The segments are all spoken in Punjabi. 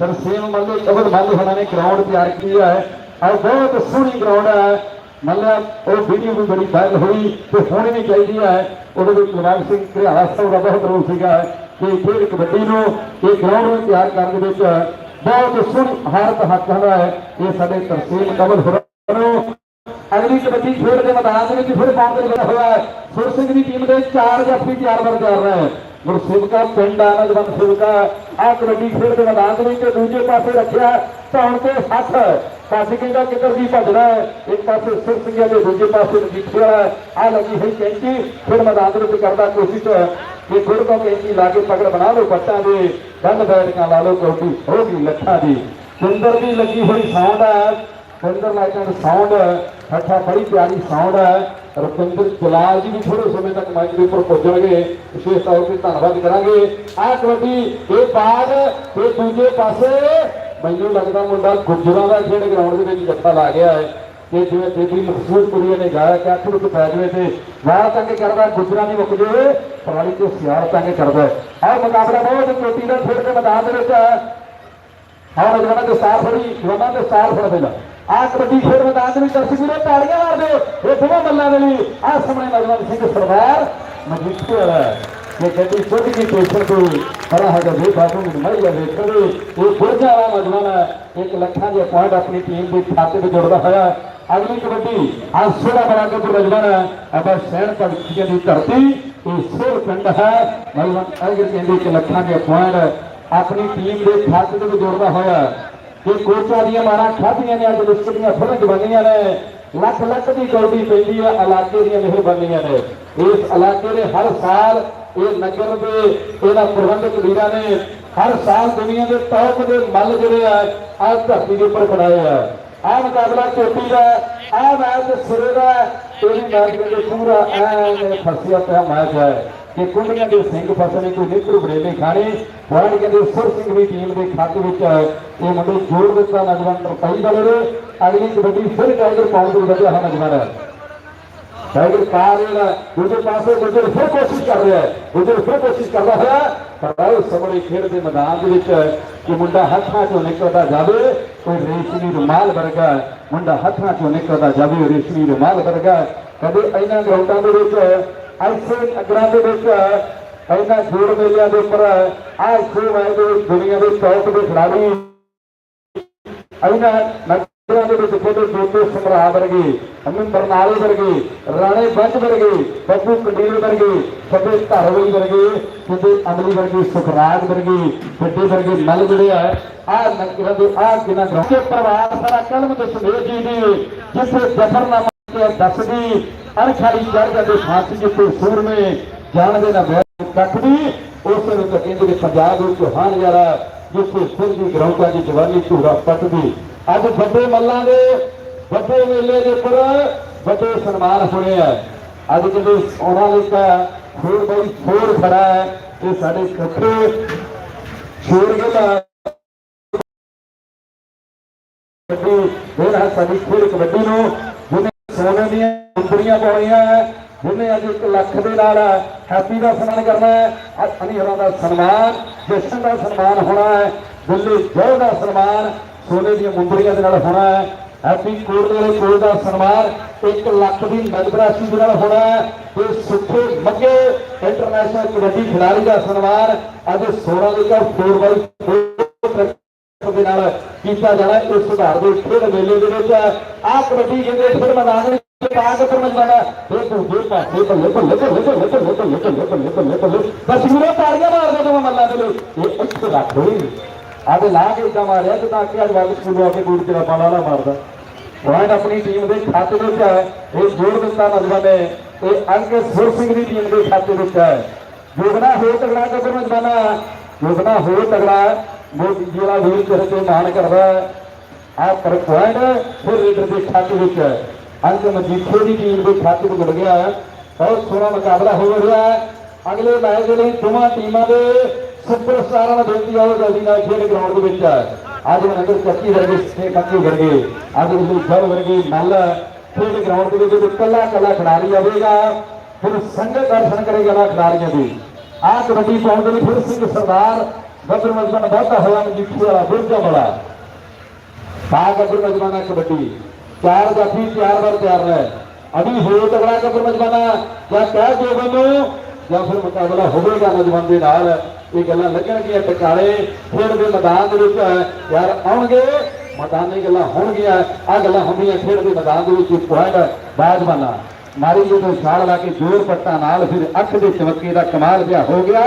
ਤਰਸੇਮ ਮੱਲੇ ਕਬਰ ਮੱਲ ਹੋਣਾ ਨੇ ਗਰਾਊਂਡ ਤਿਆਰ ਕੀਤਾ ਹੈ। ਔਰ ਬਹੁਤ ਸੋਹਣੀ ਗਰਾਊਂਡ ਹੈ। ਮਤਲਬ ਉਹ ਵੀਡੀਓ ਵੀ ਬੜੀ ਵਾਇਰਲ ਹੋਈ ਤੇ ਹੋਣੀ ਵੀ ਚਾਹੀਦੀ ਹੈ। ਉਹਦੇ ਵਿੱਚ ਗੁਰਨਾਮ ਸਿੰਘ ਘਰਿਆਲਾ ਸਾਹਿਬ ਦਾ ਬਹੁਤ ਰੋਲ ਸੀਗਾ ਕਿ ਖੇਡ ਕਬੱਡੀ ਨੂੰ ਇਹ ਗਰਾਊਂਡ ਨੂੰ ਤਿਆਰ ਕਰਨ ਦੇ ਵਿੱਚ ਬਹੁਤ ਸੋਹਣੀ ਹਾਰਤ ਹੱਕ ਹੁੰਦਾ ਹੈ। ਇਹ ਸਾਡੇ ਤਰਸੇਮ ਕਬਰ ਹੋਰਾਂ ਨੂੰ ਅਗਲੀ ਕਬੱਡੀ ਖੇਡ ਦੇ ਮੈਦਾਨ ਦੇ ਵਿੱਚ ਫਿਰ ਪਾਉਣ ਦੇ ਲੱਗਾ ਹੋਇਆ ਸੁਰ ਸਿੰਘ ਦੀ ਟੀਮ ਦੇ ਚਾਰ ਜਾਫੀ ਤਿਆਰ ਬਰ ਤਿਆਰ ਰਹੇ ਗੁਰਸੇਵਕਾ ਪਿੰਡ ਆਨੰਦਵੰਤ ਸੇਵਕਾ। ਆ ਕਬੱਡੀ ਖੇਡ ਦੇ ਮੈਦਾਨ ਦੇ ਵਿੱਚ ਦੂਜੇ ਪਾਸੇ ਰੱਖਿਆ ਧੌਣ ਤੇ ਹੱਥ। ਕਾਸੀ ਕਹਿੰਦਾ ਕਿੱਧਰ ਦੀ ਭੱਜਣਾ ਇੱਕ ਪਾਸੇ ਸੁਰ ਸਿੰਘ ਦੇ ਦੂਜੇ ਪਾਸੇ ਨਜੀਠੇ ਵਾਲਾ ਆ ਲੱਗੀ ਹੋਈ ਕੈਂਚੀ। ਫਿਰ ਮੈਦਾਨ ਦੇ ਵਿੱਚ ਕਰਦਾ ਕੋਸ਼ਿਸ਼ ਕਿ ਫਿਰ ਤੋਂ ਕੈਂਚੀ ਲਾ ਕੇ ਪਕੜ ਬਣਾ ਲਓ ਪੱਟਾਂ ਦੇ ਗੰਨ ਬੈਠਕਾਂ ਲਾ ਲਓ ਕੌਡੀ ਹੋ ਗਈ ਲੱਖਾਂ ਦੀ। ਸੁੰਦਰ ਦੀ ਲੱਗੀ ਹੋਈ ਸਾਊਂਡ ਹੈ। ਸੁੰਦਰ ਲਾਈਟਾਂ ਦਾ ਸਾਊਂਡ ਠੱਠਾ ਬੜੀ ਪਿਆਰੀ ਸਾਊਂਡ ਹੈ। ਰੁਪਿੰਦਰ ਜਲਾਲ ਜੀ ਵੀ ਥੋੜੇ ਸਮੇਂ ਤੱਕ ਮਾਈਕ ਦੇ ਉੱਪਰ ਪਹੁੰਚਣਗੇ ਵਿਸ਼ੇਸ਼ ਤੌਰ ਤੇ ਧੰਨਵਾਦ ਕਰਾਂਗੇ। ਆਹ ਕਬੱਡੀ ਇਹ ਬਾਗ ਤੇ ਦੂਜੇ ਪਾਸੇ ਮੈਨੂੰ ਲੱਗਦਾ ਮੁੰਡਾ ਗੁੱਜਰਾਂ ਦਾ ਖੇਡ ਗਰਾਊਂਡ ਦੇ ਵਿੱਚ ਜੱਫਾ ਲਾ ਗਿਆ ਹੈ ਕਿ ਜਿਵੇਂ ਬੇਬੀ ਮਖਸੂਸਪੁਰੀਏ ਨੇ ਗਾਇਆ ਕਿ ਅੱਖ ਵਿੱਚ ਪੈ ਜਾਵੇ ਤੇ ਵਾਹ ਤੰਗ ਕਰਦਾ, ਗੁੱਜਰਾਂ ਦੀ ਮੁੱਕ ਜਾਵੇ, ਪਰਾਲੀ ਤੇ ਸਿਆਰ ਤੰਗ ਕਰਦਾ ਆਹ ਮੁਕਾਬਲਾ ਬਹੁਤ ਚੋਟੀ ਦਾ ਖੇਡ ਦੇ ਮੈਦਾਨ ਦੇ ਵਿੱਚ ਹੈ। ਆਹ ਜਵਾਨਾਂ ਦੇ ਸਟਾਰ ਫੜੀ ਜਵਾਨਾਂ ਦੇ ਸਟਾਰ ਫੜ ਪਹਿਲਾਂ ਆਹ ਕਬੱਡੀ ਖੇਡ ਮੈਦਾਨ ਦੇ ਵਿੱਚ ਦਰਸ਼ਕ ਵੀਰੋ, ਤਾੜੀਆਂ ਮਾਰ ਦਿਓ ਇਹ ਦੋਵਾਂ ਮੱਲਾਂ ਦੇ ਲਈ ਆਹ ਸਾਹਮਣੇ ਨੌਜਵਾਨ ਸਿੰਘ ਸਰਦਾਰ ਮਜੀਠੇ ਵਾਲਾ ਇਹ ਗੱਡੀ ਛੋਟੀ ਜਿਹੀ ਸਟੇਸ਼ਨ ਤੋਂ ਖੜਾ ਹੈਗਾ ਜੀ ਬਾਬੂ ਨੂੰ ਮਾਰੀ ਜਾਂਦੇ ਖੜੇ ਇਹ ਫੁਰਜਾ ਵਾਲਾ ਨੌਜਵਾਨ ਇੱਕ ਲੱਖਾਂ ਦੇ ਪੁਆਇੰਟ ਆਪਣੀ ਟੀਮ ਦੇ ਖਾਤੇ ਵਿੱਚ ਜੋੜਦਾ ਹੋਇਆ। ਅਗਲੀ ਕਬੱਡੀ ਆਹ ਸੋੜਾ ਬਣਾ ਕੇ ਨੌਜਵਾਨ ਆਪਾਂ ਸੈਣ ਭਗਤੀਆਂ ਦੀ ਧਰਤੀ। ਇਹ ਸਿਰ ਪਿੰਡ ਹੈ, ਨੌਜਵਾਨ ਅਗਰ ਕਹਿੰਦੇ ਕਿ ਲੱਖਾਂ ਦੇ ਪੁਆਇੰਟ ਆਪਣੀ ਟੀਮ ਦੇ ਖਾਤੇ ਵਿੱਚ ਜੋੜਦਾ ਹੋਇਆ। ਕਿ ਕੋਚਾਂ ਦੀਆਂ ਮਾਰਾਂ ਖਾਧੀਆਂ ਨੇ, ਅੱਜ ਲਿਸਟ ਦੀਆਂ ਫੁੱਲ ਨੇ। ਲੱਖ ਲੱਖ ਦੀ ਗੌਡੀ ਪੈਂਦੀ ਹੈ ਇਲਾਕੇ ਦੀਆਂ ਮਿਹਰਬਾਨੀਆਂ ਨੇ। ਇਸ ਇਲਾਕੇ ਦੇ ਹਰ ਸਾਲ ਇਹ ਨਗਰ ਦੇ ਇਹਦਾ ਪ੍ਰਬੰਧਕ ਵੀਰਾਂ ਨੇ ਹਰ ਸਾਲ ਦੁਨੀਆ ਦੇ ਟੌਪ ਦੇ ਮੱਲ ਜਿਹੜੇ ਆ ਆ ਧਰਤੀ ਦੇ ਉੱਪਰ ਬਣਾਏ ਆ। ਆ ਮੁਕਾਬਲਾ ਚੋਟੀ ਦਾ ਆ ਮੈਚ ਸਿਰੇ ਦਾ ਇਹਦੀ ਮੈਚ ਦੇ ਪੂਰਾ ਐ ਫਸਿਆ ਪਿਆ ਮੈਚ ਹੈ। ਕਿ ਕੁੰਡੀਆਂ ਦੇ ਸਿੰਘ ਫਸਣੇ ਕੋਈ ਨਿਕਲ ਬੜੇਲੇ ਖਾਣੇ ਪੁਆਇੰਟ ਕਹਿੰਦੇ ਸੁਰ ਸਿੰਘ ਦੀ ਟੀਮ ਦੇ ਖਾਤੇ ਵਿੱਚ, ਇਹ ਮੁੰਡੇ ਜੋੜ ਦਿੱਤਾ ਨੌਜਵਾਨ ਰੁਪਈ ਵਾਲੇ ਨੇ। ਅਗਲੀ ਕਬੱਡੀ ਫਿਰ ਟਾਈਗਰ ਪਾਉਣ ਤੋਂ ਲੱਗਿਆ ਹੈ ਨੌਜਵਾਨ ਟਾਈਗਰ ਕਾਰ ਜਿਹੜਾ ਦੂਜੇ ਪਾਸੇ ਗੁਜਰ ਫਿਰ ਕੋਸ਼ਿਸ਼ ਕਰ ਰਿਹਾ ਹੈ। ਗੁਜਰ ਫਿਰ ਕੋਸ਼ਿਸ਼ ਕਰਦਾ ਹੋਇਆ, ਪਰ ਉਸ ਸਮੇਂ ਖੇਡ ਦੇ ਮੈਦਾਨ ਦੇ ਵਿੱਚ ਕਿ ਮੁੰਡਾ ਹੱਥਾਂ ਚੋਂ ਨਿਕਲਦਾ ਜਾਵੇ, ਕੋਈ ਰੇਸ਼ਮੀ ਰੁਮਾਲ ਵਰਗਾ ਮੁੰਡਾ ਹੱਥਾਂ ਚੋਂ ਨਿਕਲਦਾ ਜਾਵੇ, ਰੇਸ਼ਮੀ ਰੁਮਾਲ ਵਰਗਾ। ਕਦੇ ਇਹਨਾਂ ਗਰਾਊਂਡਾਂ ਦੇ ਵਿੱਚ ਐਸੇ ਅਗਰਾਂ ਦੇ ਵਿੱਚ, ਇਹਨਾਂ ਖੇਡ ਮੇਲਿਆਂ ਦੇ ਉੱਪਰ ਆਹ ਇੱਥੇ ਵਾਏ ਦੇ ਦੁਨੀਆ ਦੇ ਟੌਪ ਦੇ ਖਿਡਾਰੀ, ਇਹਨਾਂ ਨਗਰਾਂ ਦੇ ਵਿੱਚ ਖੇਡੇ ਜੋਤੇ ਸਮਰਾ ਵਰਗੇ, ਅਮਨ ਬਰਨਾਲੇ ਵਰਗੇ, ਰਾਣੇ ਬੰਦ ਵਰਗੇ, ਬੱਬੂ ਕੰਡੀਲ ਵਰਗੇ ਸਭੇ ਧਰਵਈ ਵਰਗੇ ਕਿਤੇ ਅਮਲੀ ਵਰਗੇ, ਸੁਖਰਾਜ ਵਰਗੇ, ਵੱਡੇ ਵਰਗੇ ਮੱਲ ਜਿਹੜੇ ਆ ਆ ਨਗਰਾਂ ਦੇ, ਆ ਜਿਨ੍ਹਾਂ ਦੇ ਪਰਿਵਾਰ ਸਾਰਾ ਕਲਮ ਤੇ ਸੁਮੇਰ ਜੀ ਦੀ, ਜਿੱਥੇ ਜ਼ਫਰਨਾਮਾ ਤੇ ਦੱਸਦੀ ਅਰਖਾੜੀ ਚੜ ਜਾਂਦੇ ਫਾਂਸੀ ਜਿੱਥੇ ਸੂਰਮੇ ਜਾਣਦੇ ਨਾ ਬੈਠ ਕੱਖਦੀ ਉਸੇ ਨੂੰ ਤਾਂ ਕਹਿੰਦੇ ਕਿ ਪੰਜਾਬ ਵਿੱਚ ਹਾਂ ਨਜ਼ਾਰਾ ਜਿੱਥੇ ਸਿਰ ਦੀ ਗਰਾਊਂਡਾਂ ਦੀ ਜਵਾਨੀ ਧੂਰਾ ਪੱਟਦੀ। ਅੱਜ ਵੱਡੇ ਮੱਲਾਂ ਦੇ, ਵੱਡੇ ਮੇਲੇ ਦੇ ਉੱਪਰ ਵੱਡੇ ਸਨਮਾਨ ਹੋਣੇ ਆ। ਅੱਜ ਜਿਹੜੇ ਉਹਨਾਂ ਲਈ ਫੋਰ ਬਾਈ ਫੋਰ ਖੜਾ ਹੈ, ਇਹ ਸਾਡੇ ਕੱਟੇ ਛੋੜ ਗਿਆ ਕਬੱਡੀ ਜਿਹੜਾ ਸਾਡੀ ਖੇਡ ਕਬੱਡੀ ਨੂੰ ਸੋਨੇ ਦੀਆਂ ਕੁੰਡੀਆਂ ਪਾਉਣੀਆਂ ਹੈ। ਜਿਹਨੇ ਅੱਜ 1 ਲੱਖ ਦੇ ਨਾਲ ਹੈਪੀ ਦਾ ਸਨਮਾਨ ਕਰਨਾ ਹੈ। ਅੱਜ ਅਨੀ ਦਾ ਸਨਮਾਨ, ਜਸ਼ਨ ਦਾ ਸਨਮਾਨ ਹੋਣਾ ਹੈ। ਦਿੱਲੀ ਜੋਹ ਦਾ ਸਨਮਾਨ, ਸੋਨੇ ਦੀਆਂ ਮੁੰਦਰੀਆਂ ਦੇ ਨਾਲ ਹੋਣਾ ਹੈ। ਹੈਪੀ ਕੋਟ ਵਾਲੇ ਕੋਲ ਦਾ ਸਨਮਾਨ 1 ਲੱਖ ਦੀ ਨਗਦ ਰਾਸ਼ੀ ਦੇ ਨਾਲ ਹੋਣਾ ਹੈ। ਤੇ ਸੁੱਖੇ ਮੱਗੇ ਇੰਟਰਨੈਸ਼ਨਲ ਕਬੱਡੀ ਖਿਡਾਰੀ ਦਾ ਸਨਮਾਨ, ਅੱਜ 16 ਦੇ ਕਾ 4x4 ਦੇ ਨਾਲ ਕੀਤਾ ਜਾਣਾ ਇਸ ਸੁਧਾਰ ਦੇ ਖੇਡ ਮੇਲੇ ਦੇ ਵਿੱਚ ਆਹ ਕਬੱਡੀ ਕਹਿੰਦੇ ਫਿਰ ਮੈਦਾਨ ਵਿੱਚ ਬਾਗ ਉੱਪਰ ਮਜਵਾਣਾ ਇਹ ਦੂਜੇ ਪਾਸੇ ਬੱਲੇ ਬੱਲੇ ਬੱਲੇ ਬੱਲੇ ਬੱਲੇ ਬੱਲੇ ਬੱਲੇ ਬੱਲੇ ਬੱਲੇ ਬੱਲੇ ਬਸ ਵੀਰੋ ਤਾੜੀਆਂ ਮਾਰਦੇ ਤੋਂ ਮੱਲਾ ਦੇ ਲਈ ਇਹ ਇੱਥੇ ਰੱਖ ਹੋਈ ਆਦੇ ਲਾ ਕੇ ਇਦਾਂ ਮਾਰਿਆ ਜਿੱਦਾਂ ਕਿ ਅੱਜ ਵਾਪਸ ਸਕੂਲੋਂ ਆ ਕੇ ਬੂਟ ਤੇ ਪਾਲਾ ਨਾ ਮਾਰਦਾ ਪੁਆਇੰਟ ਆਪਣੀ ਟੀਮ ਦੇ ਖਾਤੇ ਵਿੱਚ ਹੈ ਇਹ ਜੋੜ ਦਿੱਤਾ ਨਜ਼ਰਾਂ ਨੇ ਇਹ ਅੰਕ ਸੁਰ ਸਿੰਘ ਦੀ ਟੀਮ ਦੇ ਖਾਤੇ ਵਿੱਚ ਹੈ ਜੋਗਣਾ ਹੋ ਤਗੜਾ ਕਬਰ ਨੌਜਵਾਨਾ ਜੋਗਣਾ ਹੋ ਤਗੜਾ ਮੋਦੀ ਜਿਹੜਾ ਵੀਰ ਤੇਰੇ ਤੇ ਮਾਣ ਕਰਦਾ ਆ ਪਰ ਪੁਆਇੰਟ ਫਿਰ ਲੀਡਰ ਦੇ ਖਾਤੇ ਵਿੱਚ ਹੈ। ਅੰਕ ਮਜੀਠੇ ਦੀ ਟੀਮ ਦੇ ਖਾਤੇ ਵਿੱਚ ਜੁੜ ਗਿਆ ਹੈ ਬਹੁਤ ਸੋਹਣਾ ਮੁਕਾਬਲਾ ਹੋ ਰਿਹਾ ਹੈ। ਅਗਲੇ ਮੈਚ ਦੇ ਲਈ ਦੋਵਾਂ ਟੀਮਾਂ ਦੇ ਸੁਪਰਸਟਾਰਾਂ ਨੂੰ ਬੇਨਤੀ ਆਓ ਜਲਦੀ ਨਾਲ ਖੇਡ ਗਰਾਊਂਡ ਦੇ ਵਿੱਚ ਅੱਜ ਨਗਰ ਚੱਕੀ ਵਰਗੇ ਸੇ ਕੱਕੀ ਵਰਗੇ ਅੱਜ ਉਸਨੂੰ ਜਲ ਵਰਗੇ ਮੱਲ ਖੇਡ ਗਰਾਊਂਡ ਦੇ ਵਿੱਚ ਕੱਲਾ ਕੱਲਾ ਖਿਡਾਰੀ ਆਵੇਗਾ, ਫਿਰ ਸੰਗਤ ਦਰਸ਼ਨ ਕਰੇਗਾ ਖਿਡਾਰੀਆਂ ਦੀ। ਆਹ ਕਬੱਡੀ ਪਾਉਣ ਦੇ ਲਈ ਫਿਰ ਸਿੰਘ ਸਰਦਾਰ बसरमा जमाना बहुत हलाम जी खुला बुर्जा बड़ा। कहा बसरमा जमाना कबड्डी। चार जाफी चार बार तैयार है अभी हो तगड़ा कबर जमाना या कह दो बनो, या फिर मुकाबला होਵੇਗਾ ਨੌਜਵਾਨ ਦੇ ਨਾਲ ਇਹ ਗੱਲਾਂ ਲੱਗਣਗੀਆਂ ਟਕਾਲੇ ਖੇਡ ਦੇ ਮੈਦਾਨ ਦੇ ਵਿੱਚ ਯਾਰ ਆਉਣਗੇ ਮੈਦਾਨੀ ਗੱਲਾਂ ਹੋਣਗੀਆਂ ਆ ਗੱਲਾਂ ਹੁੰਦੀਆਂ ਖੇਡ ਦੇ ਮੈਦਾਨ ਦੇ ਵਿੱਚ ਪੁਆਇੰਟ ਬਾਜਵਾਨਾ ਮਾਰੀ ਜਦੋਂ ਛਾਲ ਲਾ ਕੇ ਜ਼ੋਰ ਪੱਟਾ ਨਾਲ ਫਿਰ ਅੱਖ ਦੇ ਚਮਕੇ ਦਾ ਕਮਾਲ ਜਿਹਾ ਹੋ ਗਿਆ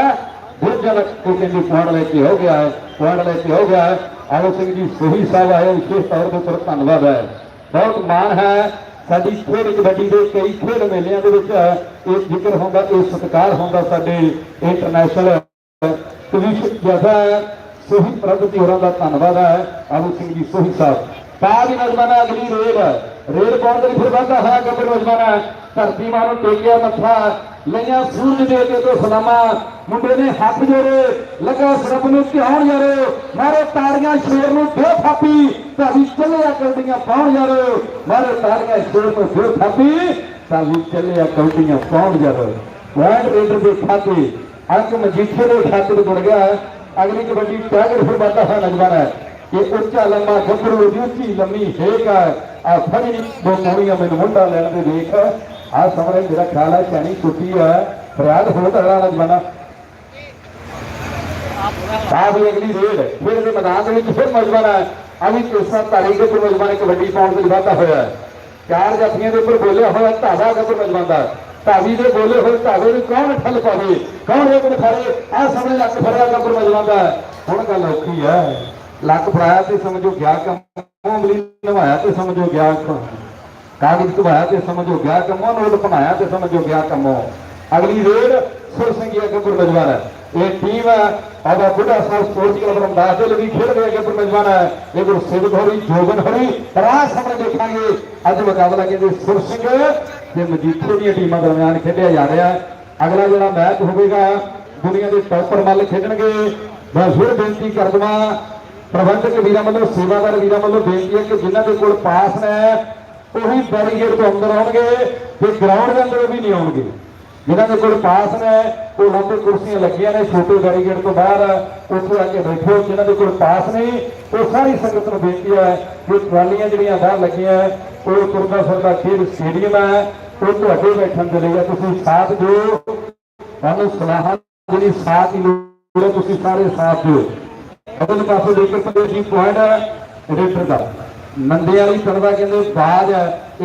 ਦੂਜਾ ਕੋ ਕਹਿੰਦੀ ਪੁਆਇੰਟ ਲੈ ਕੇ ਹੋ ਗਿਆ ਹੈ, ਪੁਆਇੰਟ ਲੈ ਕੇ ਹੋ ਆਲੋ ਸਿੰਘ ਜੀ ਸੋਹੀ ਸਾਹਿਬ ਆਏ, ਵਿਸ਼ੇਸ਼ ਤੌਰ ਤੇ ਤੁਰ ਧੰਨਵਾਦ ਹੈ। ਬਹੁਤ ਮਾਣ ਹੈ, ਸਾਡੀ ਖੇਡ ਕਬੱਡੀ ਦੇ ਕਈ ਖੇਡ ਮੇਲਿਆਂ ਦੇ ਵਿੱਚ, ਇਹ ਜ਼ਿਕਰ ਹੁੰਦਾ, ਇਹ ਸਤਿਕਾਰ ਹੁੰਦਾ ਸਾਡੇ ਇੰਟਰਨੈਸ਼ਨਲ ਕਵਿਸ਼ ਜਥਾ ਸੋਹੀ ਪ੍ਰਗਤੀ ਹੋਰਾਂ ਦਾ ਧੰਨਵਾਦ ਹੈ, ਆਲੂ ਸਿੰਘ ਜੀ ਸੋਹੀ ਸਾਹਿਬ। ਪਾ ਦੀ ਨਜ਼ਮਾਨਾ ਅਗਲੀ ਰੇਲ। ਰੇਲ ਪਾਉਣ ਦੇ ਫਿਰ ਵਾਧਾ ਹੋਇਆ ਗੱਬਰ ਨਜ਼ਮਾਨਾ ਧਰਤੀ ਮਾਂ ਨੂੰ ਟੇਕਿਆ ਮੱਥਾ। ਲਈਆਂ ਸੂਰਜ ਦੇ ਕੇ ਤੋਂ ਸਲਾਮਾ ਮੁੰਡੇ ਨੇ ਹੱਥ ਜੋੜੇ, ਲਗਾ ਸਰਬ ਨੂੰ ਧਿਆਨ ਯਾਰੋ। ਮਾਰੇ ਤਾੜੀਆਂ ਸ਼ੇਰ ਨੂੰ ਦੋ ਥਾਪੀ ਭਾਵੇਂ ਚੱਲਿਆ ਕੌਡੀਆਂ ਪਾਉਣ ਯਾਰੋ। ਮਾਰੇ ਤਾੜੀਆਂ ਸ਼ੇਰ ਨੂੰ ਦੋ ਥਾਪੀ ਭਾਵੇਂ ਚੱਲਿਆ ਕੌਡੀਆਂ ਪਾਉਣ ਯਾਰੋ। ਵਾਈਟ ਰੇਡਰ ਦੇ ਖਾਤੇ, ਅੰਕ ਮਜੀਠੇ ਦੇ ਖਾਤੇ ਤੇ ਗਿਆ। ਅਗਲੀ ਕਬੱਡੀ ਟਾਈਗਰ ਫਿਰ ਹੈ ਨਜ਼ਮਾਨ ਹੈ। ਇਹ ਉੱਚਾ ਲੰਮਾ ਗੱਭਰੂ ਦੀ ਉੱਚੀ ਲੰਮੀ ਹੇਕ ਹੈ ਆ ਫੜੀ ਦੋ ਪੌੜੀਆਂ, ਮੈਨੂੰ ਮੁੰਡਾ ਲੈਣ ਦੇ ਦੇਖ। ਆ ਸਾਹਮਣੇ ਮੇਰਾ ਖਿਆਲ ਹੈ ਚੈਨੀ ਟੁੱਟੀ ਹੈ, ਫਰਿਆਦ ਹੋ ਤੜਾ ਨਜ਼ਮਾਨਾ ਆ ਵੀ ਅਗਲੀ ਰੇਡ, ਫਿਰ ਦੇ ਮੈਦਾਨ ਦੇ ਵਿੱਚ ਫਿਰ ਮਜਬਾਨ ਅਭੀ ਕਿਸਾ ਤਾਰੀਖ ਦੇ ਉੱਪਰ ਕਬੱਡੀ ਪਾਉਣ ਦੇ ਵਾਧਾ ਹੋਇਆ ਹੈ। ਚਾਰ ਜਾਫੀਆਂ ਦੇ ਉੱਪਰ ਬੋਲਿਆ ਹੋਇਆ ਧਾਵਾ ਗੱਭਰ ਮਜਬਾਨ ਦਾ। ਧਾਵੀ ਦੇ ਬੋਲੇ ਹੋਏ ਧਾਵੇ ਨੂੰ ਕੌਣ ਠੱਲ ਪਾਵੇ? ਕੌਣ ਇੱਕ ਨਿਖਾਰੇ? ਆ ਸਾਹਮਣੇ ਲੱਕ ਫੜਿਆ ਗੱਭਰ ਮਜਬਾਨ ਹੁਣ ਗੱਲ ਔਖੀ ਹੈ। ਲੱਕ ਫੜਾਇਆ ਤੇ ਸਮਝੋ ਗਿਆ ਕੰਮ ਉਂਗਲੀ ਨਵਾਇਆ ਤੇ ਸਮਝੋ ਗਿਆ ਕੰਮ। ਕਾਗਜ਼ ਘਵਾਇਆ ਤੇ ਸਮਝੋ ਗਿਆ ਕੰਮੋਂ, ਨੋਟ ਬਣਾਇਆ ਤੇ ਸਮਝੋ ਗਿਆ ਕੰਮੋਂ। ਅਗਲੀ ਰੇਡ ਸੁਰ ਸਿੰਘੀਆ ਮਜਵਾਨ ਹੈ। ਇਹ ਟੀਮ ਆਦਾ ਬੁੱਢਾ ਸਾਹਿਬ ਸਪੋਰਟਸ ਕਲੱਬ ਰਮਦਾਸ ਦੇ ਲਈ ਖੇਡ ਰਿਹਾ ਗੱਭਰ ਮਜਵਾਨ ਹੈ। ਇਹ ਗੁਰੂ ਹੋਰੀ ਜੋਗਨ ਹੋਰੀ ਪਰ ਸਾਹਮਣੇ ਦੇਖਾਂਗੇ। ਅੱਜ ਮੁਕਾਬਲਾ ਕਹਿੰਦੇ ਸੁਰ ਤੇ ਮਜੀਠੇ ਦੀਆਂ ਟੀਮਾਂ ਦਰਮਿਆਨ ਖੇਡਿਆ ਜਾ ਰਿਹਾ। ਹੈ ਅਗਲਾ ਜਿਹੜਾ ਮੈਚ ਹੋਵੇਗਾ, ਦੁਨੀਆ ਦੇ ਟੌਪਰ ਮੱਲ ਖੇਡਣਗੇ। ਮੈਂ ਫਿਰ ਬੇਨਤੀ ਕਰ ਦਵਾਂ, ਪ੍ਰਬੰਧਕ ਵੀਰਾਂ ਵੱਲੋਂ, ਸੇਵਾਦਾਰ ਵੀਰਾਂ ਵੱਲੋਂ ਬੇਨਤੀ ਹੈ ਕਿ ਜਿਨ੍ਹਾਂ ਦੇ ਕੋਲ ਪਾਸ ਨੇ ਉਹੀ ਬੈਰੀਗੇਡ ਤੋਂ ਅੰਦਰ ਆਉਣਗੇ ਤੇ ਗਰਾਊਂਡ ਦੇ ਅੰਦਰ ਵੀ ਨਹੀਂ ਆਉਣਗੇ। ਜਿਨ੍ਹਾਂ ਦੇ ਕੋਲ ਪਾਸ ਨੇ, ਉਹ ਲੰਬੇ ਕੁਰਸੀਆਂ ਲੱਗੀਆਂ ਨੇ, ਛੋਟੇ ਬੈਰੀਗੇਡ ਤੋਂ ਬਾਹਰ, ਉੱਥੇ ਆ ਕੇ ਬੈਠੋ ਜਿਨ੍ਹਾਂ ਦੇ ਕੋਲ ਪਾਸ ਨਹੀਂ, ਉਹ ਸਾਰੀ ਸੰਗਤ ਨੂੰ ਬੇਨਤੀ ਹੈ ਕਿ ਟਰਾਲੀਆਂ ਜਿਹੜੀਆਂ ਬਾਹਰ ਲੱਗੀਆਂ, ਉਹ ਤੁਰਦਾ ਫਿਰਦਾ ਖੇਡ ਸਟੇਡੀਅਮ ਹੈ, ਉਹ ਤੁਹਾਡੇ ਬੈਠਣ ਦੇ ਲਈ ਹੈ ਤੁਸੀਂ ਸਾਥ ਦਿਓ। ਤੁਹਾਨੂੰ ਸਲਾਹਾਂ ਜਿਹੜੀ ਸਾਥ ਹੀ ਲੋੜ ਤੁਸੀਂ ਸਾਰੇ ਸਾਥ ਦਿਓ। ਅਗਲੇ ਪਾਸੇ ਦੇਖ ਕੇ ਪੰਜੇ ਪੁਆਇੰਟ ਰੇਟਰ ਦਾ। ਨੰਦੇ ਵਾਲੀ ਤਰਦਾ ਕਹਿੰਦੇ ਬਾਜ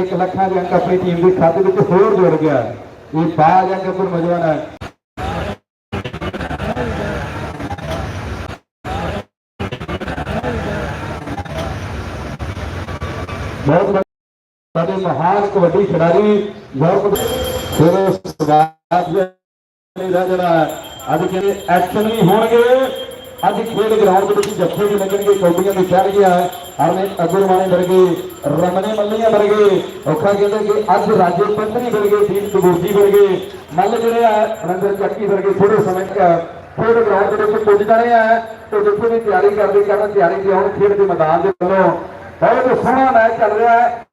ਇੱਕ ਲੱਖਾਂ ਦੇ ਅੰਕ ਆਪਣੀ ਟੀਮ ਦੇ ਖਾਤੇ ਵਿੱਚ ਹੋਰ ਜੁੜ ਗਿਆ। ਇਹ ਬਾਜ ਅੰਕ ਪਰ ਮਜਵਾਨ ਹੈ। ਬਹੁਤ ਸਾਡੇ ਮਹਾਨ ਕਬੱਡੀ ਖਿਡਾਰੀ ਬਹੁਤ ਫਿਰ ਸਵਾਗਤ ਜਿਹੜਾ ਅੱਜ ਕਹਿੰਦੇ ਐਕਸ਼ਨ ਵੀ ਹੋਣਗੇ। ਅੱਜ ਖੇਡ ਗਰਾਊਂਡ ਦੇ ਵਿੱਚ ਜੱਫੇ ਵੀ ਲੱਗਣਗੇ ਕੌਡੀਆਂ ਵੀ ਚੜ ਗਿਆ ਹਰਨੇ ਅਗਰਵਾਣੇ ਵਰਗੇ, ਰਮਨੇ ਮੱਲੀਆਂ ਵਰਗੇ, ਔਖਾ ਕਹਿੰਦੇ ਕਿ ਅੱਜ ਰਾਜੇ ਪੰਤਰੀ ਵਰਗੇ, ਦੀਪ ਕਬੂਰਜੀ ਵਰਗੇ, ਮੱਲ ਜਿਹੜੇ ਆ ਰੰਦਰ ਚੱਕੀ ਵਰਗੇ ਥੋੜੇ ਸਮੇਂ ਖੇਡ ਗਰਾਊਂਡ ਦੇ ਵਿੱਚ ਪੁੱਜ ਜਾਣੇ ਆ, ਤੇ ਜਿੱਥੇ ਵੀ ਤਿਆਰੀ ਕਰਦੇ ਕਰਨ, ਤਿਆਰੀ ਦੀ ਹੁਣ ਖੇਡ ਦੇ ਮੈਦਾਨ ਦੇ ਵੱਲੋਂ। ਬਹੁਤ ਸੋਹਣਾ ਮੈਚ ਚੱਲ ਰਿਹਾ ਹੈ।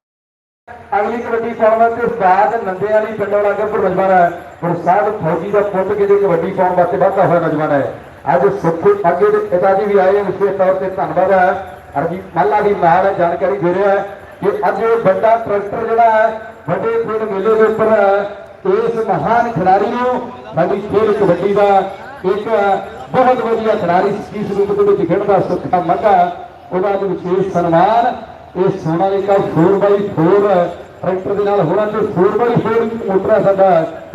ਅਗਲੀ ਕਬੱਡੀ ਪਾਉਣ ਵਾਸਤੇ ਉਸਤਾਦ ਨੰਦੇ ਵਾਲੀ ਪਿੰਡ ਵਾਲਾ ਗੱਭਰ ਨੌਜਵਾਨ ਹੈ। ਗੁਰਸਾਹਿਬ ਫੌਜੀ ਦਾ ਪੁੱਤ ਕਿਤੇ ਕਬੱਡੀ ਫਾਰਮ ਵਾਸਤੇ ਵਾਧਾ ਹੋਇਆ ਨੌਜਵਾਨ ਹੈ। ਅੱਜ ਸੁੱਖ ਅੱਗੇ ਦੇ ਪਿਤਾ ਜੀ ਵੀ ਆਏ ਵਿਸ਼ੇਸ਼ ਤੌਰ ਤੇ ਧੰਨਵਾਦ ਹੈ। ਅਰਜੀ ਮੱਲਾ ਦੀ ਨਾਲ ਜਾਣਕਾਰੀ ਦੇ ਰਿਹਾ ਹੈ ਕਿ ਅੱਜ ਇਹ ਵੱਡਾ ਟਰੈਕਟਰ ਜਿਹੜਾ ਹੈ, ਵੱਡੇ ਖੇਡ ਮੇਲੇ ਦੇ ਉੱਪਰ ਇਸ ਮਹਾਨ ਖਿਡਾਰੀ ਨੂੰ ਸਾਡੀ ਖੇਡ ਕਬੱਡੀ ਦਾ ਇੱਕ ਬਹੁਤ ਵਧੀਆ ਖਿਡਾਰੀ ਇਸ ਰੂਪ ਦੇ ਵਿੱਚ ਖੇਡਦਾ ਸੁੱਖਾ ਮੱਗਾ ਉਹਦਾ ਅੱਜ ਵਿਸ਼ੇਸ਼ ਸਨਮਾਨ ਇਹ ਸੋਨਾਲੀਕਾ 4x4 ਟਰੈਕਟਰ ਦੇ ਨਾਲ ਹੋਣਾ ਤੇ 4x4 ਮੋਟਰ ਸਾਡਾ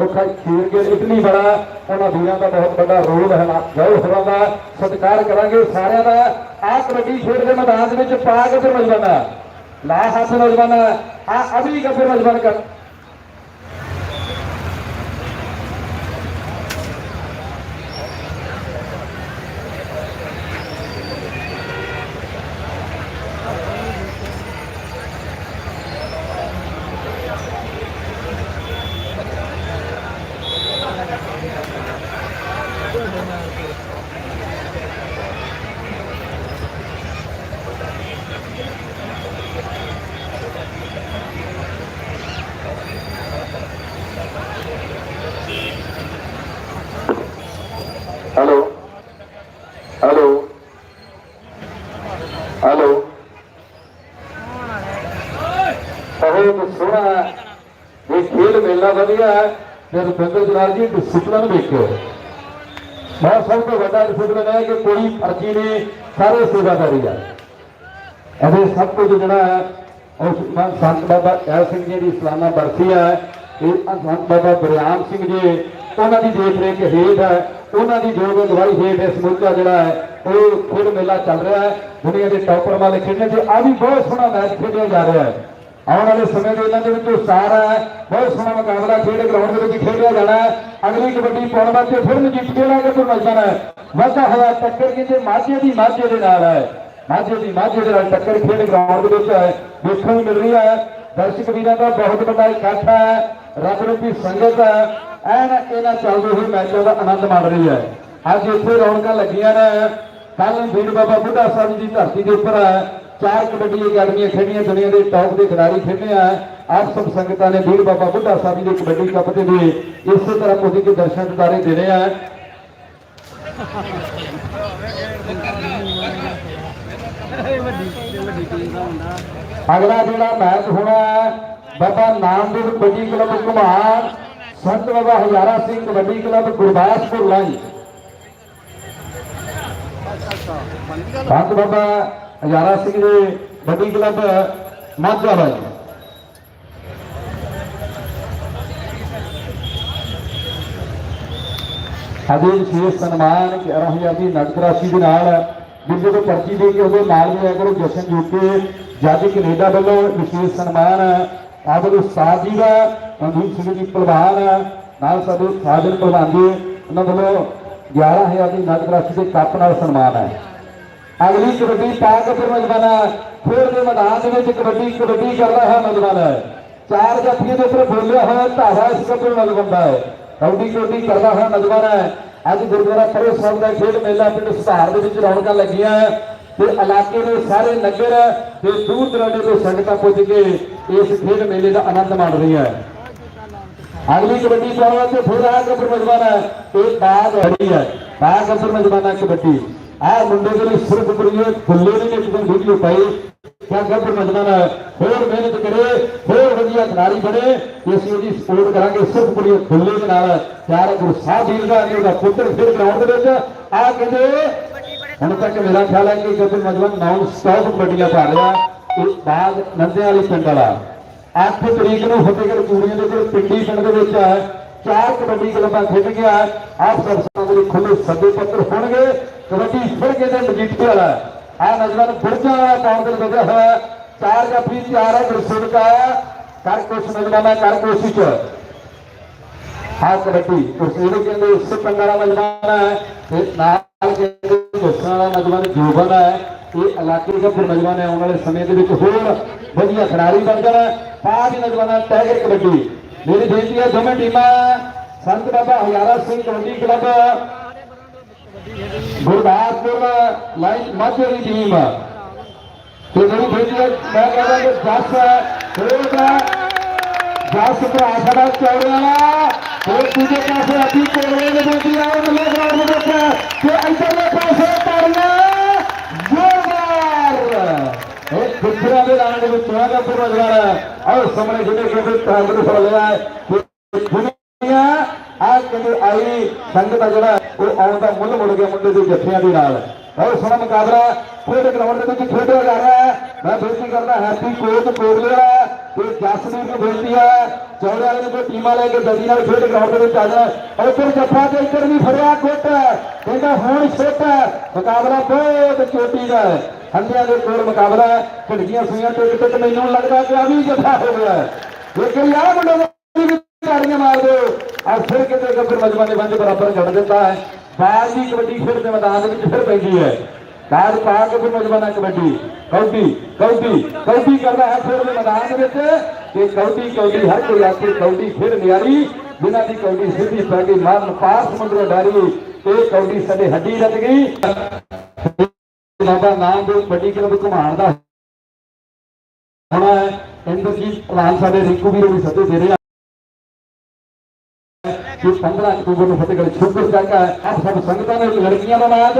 ਔਖਾ ਖੇਡ ਕੇ ਇਟਲੀ ਬੜਾ ਉਹਨਾਂ ਵੀਰਾਂ ਦਾ ਬਹੁਤ ਵੱਡਾ ਰੋਲ ਹੈ। ਜੋਰ ਹੋਰਾਂ ਦਾ ਸਤਿਕਾਰ ਕਰਾਂਗੇ ਸਾਰਿਆਂ ਦਾ। ਆ ਕਬੱਡੀ ਖੇਡ ਦੇ ਮੈਦਾਨ ਦੇ ਵਿੱਚ ਪਾ ਕੇ ਫਿਰ ਮਜਬਾਨਾ ਲਾ ਹੱਥ ਮਜਬਾਨਾ ਆ ਅਭੀ ਕਾ ਫਿਰ ਮਜਬਾਨ ਕਰ ਹੈਲੋ ਹੈਲੋ ਹੈਲੋ ਬਹੁਤ ਸੋਹਣਾ ਇਹ ਖੇਡ ਮੇਲਾ ਵਧੀਆ ਹੈ ਜਦ ਬੰਦੇ ਜਨਾਬ ਜੀ ਡਿਸਪਲਨ ਵੇਖਿਓ ਮੈਂ ਸਭ ਤੋਂ ਵੱਡਾ ਡਿਸਪਲਨ ਹੈ ਕਿ ਕੋਈ ਫਰਜ਼ੀ ਨਹੀਂ, ਸਾਰੇ ਸੇਵਾਦਾਰੀ ਆ। ਅਜੇ ਸਭ ਕੁਝ ਜਿਹੜਾ ਹੈ ਉਸ ਸੰਤ ਬਾਬਾ ਐਲ ਸਿੰਘ ਜੀ ਦੀ ਸਲਾਨਾ ਬਰਸੀ ਹੈ, ਇਹ ਸੰਤ ਬਾਬਾ ਬਰਿਆਮ ਸਿੰਘ ਜੀ ਉਹਨਾਂ ਦੀ ਦੇਖ ਰੇਖ ਹੇਠ ਹੈ, ਉਹਨਾਂ ਦੀ ਜੋਗ ਅਗਵਾਈ ਹੇਠ ਇਹ ਸਮੂਚਾ ਜਿਹੜਾ ਹੈ, ਉਹ ਖੇਡ ਮੇਲਾ ਚੱਲ ਰਿਹਾ ਹੈ, ਦੁਨੀਆ ਦੇ ਟੌਪਰ ਵਾਲੇ ਖੇਡਣੇ ਤੇ ਆ ਵੀ ਬਹੁਤ ਸੋਹਣਾ ਮੈਚ ਖੇਡਿਆ ਜਾ ਰਿਹਾ ਹੈ। ਆਉਣ ਵਾਲੇ ਸਮੇਂ ਦੇ ਇਹਨਾਂ ਦੇ ਵਿੱਚ ਉਸਾਰ ਹੈ, ਬਹੁਤ ਸੋਹਣਾ ਮੁਕਾਬਲਾ ਖੇਡ ਗਰਾਊਂਡ ਦੇ ਵਿੱਚ ਖੇਡਿਆ ਜਾਣਾ ਹੈ। ਅਗਲੀ ਕਬੱਡੀ ਪਾਉਣ ਵਾਸਤੇ ਫਿਰ ਮਜੀਠ ਖੇਡਾਂਗੇ ਤੋਂ ਮੈਦਾਨ ਹੈ। ਵਾਧਾ ਹੋਇਆ ਟੱਕਰ ਕਿਤੇ ਮਾਝੇ ਦੀ ਮਾਝੇ ਦੇ ਨਾਲ ਹੈ। ਮਾਝੇ ਦੀ ਮਾਝੇ ਦੇ ਨਾਲ ਟੱਕਰ ਖੇਡ ਗਰਾਊਂਡ ਦੇ ਵਿੱਚ ਹੈ। ਦੇਖਣ ਨੂੰ ਮਿਲ ਰਹੀ ਹੈ। ਦਰਸ਼ਕ ਵੀਰਾਂ ਦਾ ਬਹੁਤ ਵੱਡਾ ਇਕੱਠ ਹੈ। ਰੱਬ ਰੂਪੀ ਸੰਗਤ ਹੈ। ਐਨ ਇਹਨਾਂ ਚੱਲਦੇ ਹੋਏ ਮੈਚਾਂ ਦਾ ਆਨੰਦ ਮਾਣ ਰਹੀ ਹੈ। ਅੱਜ ਇੱਥੇ ਰੌਣਕਾਂ ਲੱਗੀਆਂ ਨੇ। ਕੱਲ ਬੀੜ ਬਾਬਾ ਬੁੱਢਾ ਸਾਹਿਬ ਦੀ ਧਰਤੀ ਦੇ ਉੱਪਰ ਚਾਰ ਕਬੱਡੀ ਅਕੈਡਮੀਆਂ ਖੇਡੀਆਂ ਦੁਨੀਆ ਦੇ ਟੌਪ ਦੇ ਖਿਡਾਰੀ ਖੇਡੇ ਆ। ਆਪ ਸਭ ਸੰਗਤਾਂ ਨੇ ਬੀੜ ਬਾਬਾ ਬੁੱਢਾ ਸਾਹਿਬ ਦੇ ਕਬੱਡੀ ਕੱਪ ਦੇ ਵੀ ਇਸੇ ਤਰ੍ਹਾਂ ਤੁਸੀਂ ਕੇ ਦਰਸ਼ਨ ਦਿਦਾਰੇ ਦੇਣੇ ਆ। ਅਗਲਾ ਜਿਹੜਾ ਮੈਚ ਹੋਣਾ ਹੈ, ਬਾਬਾ ਨਾਮਦੇਵ ਕਬੱਡੀ ਕਲੱਬ ਘੁਮਾਰ। ਸੰਤ ਬਾਬਾ ਹਜ਼ਾਰਾ ਸਿੰਘ ਕਬੱਡੀ ਕਲੱਬ ਗੁਰਦਾਸਪੁਰ ਲਾਈ ਸੰਤ ਬਾਬਾ ਹਜ਼ਾਰਾ ਸਿੰਘ ਦੇ ਕਬੱਡੀ ਕਲੱਬ ਮਾਝਾ ਲਾਈ ਅਜੇ ਵਿਸ਼ੇਸ਼ ਸਨਮਾਨ 11000 ਦੀ ਨਗਦ ਰਾਸ਼ੀ ਦੇ ਨਾਲ ਜਿੰਦੇ ਤੋਂ ਪਰਚੀ ਦੇ ਕੇ ਉਹਦੇ ਨਾਲ ਵੀ ਕਰੋ ਜਸ਼ਨ ਜੋਕੇ ਜੱਜ ਕੈਨੇਡਾ ਵੱਲੋਂ ਵਿਸ਼ੇਸ਼ ਸਨਮਾਨ ਆਬਦ ਉਸਤਾਦ ਜੀ ਦਾ ਮਨਦੀਪ ਸਿੰਘ ਜੀ ਪ੍ਰਧਾਨ ਨਾਲ ਸਾਡੇ ਸਾਜਨ ਪ੍ਰਧਾਨ ਜੀ, ਉਹਨਾਂ ਵੱਲੋਂ 11000 ਦੀ ਨਗਦ ਰਾਸ਼ੀ ਦੇ ਕੱਪ ਨਾਲ ਸਨਮਾਨ ਹੈ। ਅਗਲੀ ਕਬੱਡੀ ਪਾਕ ਫਿਰ ਖੇਡ ਦੇ ਮੈਦਾਨ ਦੇ ਵਿੱਚ ਕਬੱਡੀ ਕਬੱਡੀ ਕਰਦਾ ਹੈ ਮਜਬਾਨਾ ਚਾਰ ਜੱਫੀਆਂ ਦੇ ਉੱਪਰ ਬੋਲਿਆ ਹੋਇਆ ਧਾਰਾ ਇਸ ਕੱਪੜੇ ਨਾਲ ਬੰਦਾ ਹੈ। ਕਬੱਡੀ ਕਬੱਡੀ ਕਰਦਾ ਹੋਇਆ ਨੌਜਵਾਨ ਹੈ। ਅੱਜ ਗੁਰਦੁਆਰਾ ਪਰੇ ਸਾਹਿਬ ਦਾ ਖੇਡ ਮੇਲਾ ਪਿੰਡ ਸੁਧਾਰ ਦੇ ਵਿੱਚ ਰੌਣਕਾਂ ਲੱਗੀਆਂ ਤੇ ਇਲਾਕੇ ਦੇ ਸਾਰੇ ਨਗਰ ਤੇ ਦੂਰ ਦਰਾਡੇ ਤੋਂ ਸੰਗਤਾਂ ਪੁੱਜ ਕੇ ਇਸ ਖੇਡ ਮੇਲੇ ਦਾ ਆਨੰਦ ਮਾਣ ਰਹੀਆਂ ਅਗਲੀ ਕਬੱਡੀ ਪਾਉਣ ਤੇ ਫਿਰ ਆ ਗੱਬਰ ਮਜਬਾਨਾ ਇਹ ਬਾਗ ਹੜੀ ਹੈ। ਬਾਗ ਗੱਬਰ ਮਜਬਾਨਾ ਕਬੱਡੀ। ਆ ਮੁੰਡੇ ਦੇ ਲਈ ਸਿਰਫ ਬੜੀਏ ਖੁੱਲੇ ਨੇ ਇੱਕ ਦਿਨ ਵੀਡੀਓ ਪਾਈ। ਕਿਆ ਗੱਬਰ ਮਜਬਾਨਾ ਹੋਰ ਮਿਹਨਤ ਕਰੇ, ਹੋਰ ਵਧੀਆ ਖਿਡਾਰੀ ਬਣੇ। ਤੇ ਅਸੀਂ ਉਹਦੀ ਸਪੋਰਟ ਕਰਾਂਗੇ। ਸਿਰਫ ਕੁੜੀਆਂ ਖੁੱਲੇ ਦੇ ਨਾਲ ਚਾਰ ਗੁਰੂ ਸਾਹਿਬ ਜੀ ਦਾ ਨੇ ਉਹਦਾ ਪੁੱਤਰ ਫਿਰ ਗਰਾਊਂਡ ਦੇ ਵਿੱਚ। ਆ ਕਹਿੰਦੇ, ਹੁਣ ਤੱਕ ਮੇਰਾ ਖਿਆਲ ਹੈ ਕਿ ਗੱਬਰ ਮਜਬਾਨ ਨਾਨ ਸਟਾਪ ਕਬੱਡੀਆਂ ਪਾ ਰਿਹਾ ਇਹ ਬਾਗ ਨੰਦਿਆਂ ਵਾਲੀ ਪਿੰਡ ਵਾਲਾ। 8 ਤਰੀਕ ਨੂੰ ਫਤਿਹਗੜ੍ਹ ਚੂੜੀਆਂ ਦੇ ਕੋਲ ਪਿੰਡੀ ਪਿੰਡ ਦੇ ਵਿੱਚ ਚਾਰ ਕਬੱਡੀ ਕਲੱਬਾਂ ਖੇਡ ਗਿਆ ਆਪ ਸਰਸਾਂ ਦੇ ਖੁੱਲੇ ਸੱਦੇ ਪੱਤਰ ਹੋਣਗੇ। ਕਬੱਡੀ ਫਿਰ ਕੇ ਦੇ ਮਜੀਠੇ ਵਾਲਾ ਆ ਨਜ਼ਰ ਫੁਰਜਾ ਵਾਲਾ ਕੌਣ ਦੇ ਲੱਗਿਆ ਹੋਇਆ ਚਾਰ ਜਾਫੀ ਤਿਆਰ ਹੈ ਗੁਰਸੇਵਕ ਆਇਆ ਕਰ ਕੁਛ ਨਜ਼ਰਾਨਾ ਕਰ ਕੋਸ਼ਿਸ਼। ਆ ਕਬੱਡੀ ਗੁਰਸੇਵਕ ਕਹਿੰਦੇ ਇਸ ਪੰਗਾਲਾ ਮਜਮਾਨਾ ਹੈ। ਤੇ ਨਾਲ ਕਹਿੰਦੇ ਗੁਰਸਾਂ ਵਾਲਾ ਮਜਮਾਨ ਜੋਬਨ ਹੈ। ਇਹ ਇਲਾਕੇ ਦਾ ਫਿਰ ਨੌਜਵਾਨ ਹੈ ਆਉਣ ਵਾਲੇ ਸਮੇਂ ਦੇ ਵਿੱਚ ਹੋਰ ਵਧੀਆ ਖਿਡਾਰੀ ਬਣ ਜਾਣਾ। ਪਾਜ ਨੌਜਵਾਨਾਂ ਟਾਈਗਰ ਕਬੱਡੀ। ਮੇਰੀ ਬੇਨਤੀ ਹੈ, ਦੋਵੇਂ ਟੀਮਾਂ, ਸੰਤ ਬਾਬਾ ਹਜ਼ਾਰਾ ਸਿੰਘ ਕਬੱਡੀ ਕਲੱਬ, ਗੁਰਦਾਸਪੁਰ ਲਾਈਨ ਮਾਝੇ ਦੀ ਟੀਮ। ਤੇ ਮੇਰੀ ਬੇਨਤੀ ਹੈ, ਮੈਂ ਕਹਿੰਦਾ ਕਿ ਜੱਸ ਹੋਏਗਾ ਜੱਸ ਭਰਾ ਸਾਡਾ ਚੌੜੇ ਵਾਲਾ। ਤੇ ਦੂਜੇ ਪਾਸੇ ਅਸੀਂ ਕੋਲੇ ਦੇ ਬੇਨਤੀ ਆਓ ਮੱਲੇ ਗਰਾਊਂਡ ਦੇ ਵਿੱਚ ਤੇ ਇੱਧਰਲੇ ਪਾਸੇ ਤਾੜੀਆਂ। ਇਹ ਖੁਸ਼ਰਾ ਦੇ ਰਾਂ ਦੇ ਵਿੱਚ ਆਗਾ ਪਰਵਾਜ਼ਾਰ ਆਓ ਸਾਹਮਣੇ ਜਿਹੜੇ ਜਿਹੜੇ ਤਹੰਦ ਨੂੰ ਫੜ ਲਿਆ ਹੈ ਤੇ ਦੁਨੀਆ ਆ ਕਹਿੰਦੇ ਆਈ ਸੰਗਤ ਆ ਜਿਹੜਾ ਉਹ ਆਉਣ ਦਾ ਮੁੱਲ ਮੁੜ ਬੇਨਤੀ ਹੈ ਚੌੜੇ ਵਾਲੇ ਨੇ ਟੀਮਾਂ ਲੈ ਕੇ ਜਲਦੀ ਨਾਲ ਖੇਡ ਗਰਾਊਂਡ ਦੇ ਵਿੱਚ ਆ ਜਾਣਾ ਉੱਧਰ ਜੱਫਾ ਤੇ ਇੱਧਰ ਵੀ ਫੜਿਆ, ਕੁੱਟ। ਕਹਿੰਦਾ ਹੁਣ ਛੋਟਾ। ਮੁਕਾਬਲਾ ਬਹੁਤ ਚੋਟੀ ਦਾ ਹੈ। ਹੰਦਿਆਂ ਦੇ ਕੋਲ ਮੁਕਾਬਲਾ ਢਿੱਡੀਆਂ ਸੂਈਆਂ ਤੇ ਕਿਤੇ ਮੈਨੂੰ ਲੱਗਦਾ ਕਿ ਆ ਵੀ ਜੱਫਾ ਹੋ ਗਿਆ ਲੇਕਿਨ ਯਾਰ ਮੁੰਡੇ ਵੀ ਤਾੜੀਆਂ ਮਾਰ ਦਿਓ। ਆ ਫਿਰ ਕਿਤੇ ਗੱਬਰ ਮਜਮਾ ਦੇ ਬੰਦੇ ਬਰਾਬਰ ਜੜ ਦਿੱਤਾ ਹੈ। ਬਾਜ ਦੀ ਕਬੱਡੀ ਖੇਡ ਦੇ ਮੈਦਾਨ ਦੇ ਵਿੱਚ ਫਿਰ ਪੈਂਦੀ ਹੈ। ਕਾਜ ਪਾ ਕੇ ਫਿਰ ਮਜਮਾਨਾ ਕਬੱਡੀ ਕੌਡੀ ਕੌਡੀ ਕੌਡੀ ਕਰਦਾ ਹੈ ਖੇਡ ਦੇ ਮੈਦਾਨ ਦੇ ਵਿੱਚ ਤੇ ਕੌਡੀ ਕੌਡੀ ਹਰ ਕੋਈ ਆਖੇ ਕੌਡੀ ਫਿਰ ਨਿਆਰੀ ਬਿਨਾਂ ਦੀ ਕੌਡੀ ਸਿੱਧੀ ਪੈ ਗਈ ਮਾਰਨ ਪਾਰ ਸਮੁੰਦਰ ਡਾਰੀ ਇਹ ਕੌਡੀ ਸਾਡੇ ਹੱਡੀ ਰੱਜ ਗਈ। ਬਾਬਾ ਨਾਮ ਦੇ ਵੱਡੀ ਕਲਬ ਘੁਮਾਣ ਦਾ ਹੋਣਾ ਹੈ। ਇੰਦਰਜੀਤ ਪ੍ਰਧਾਨ ਸਾਡੇ ਰਿੰਕੂ ਵੀਰ ਵੀ ਸੱਦੇ ਦੇ ਰਹੇ ਆ ਕਿ 15 ਅਕਤੂਬਰ ਨੂੰ ਫਤਿਹਗੜ੍ਹ ਛੋਕਰ ਜਾਗਾ ਆਪ ਸਭ ਸੰਗਤਾਂ ਨੇ ਲੜਕੀਆਂ ਦਾ ਮੈਚ।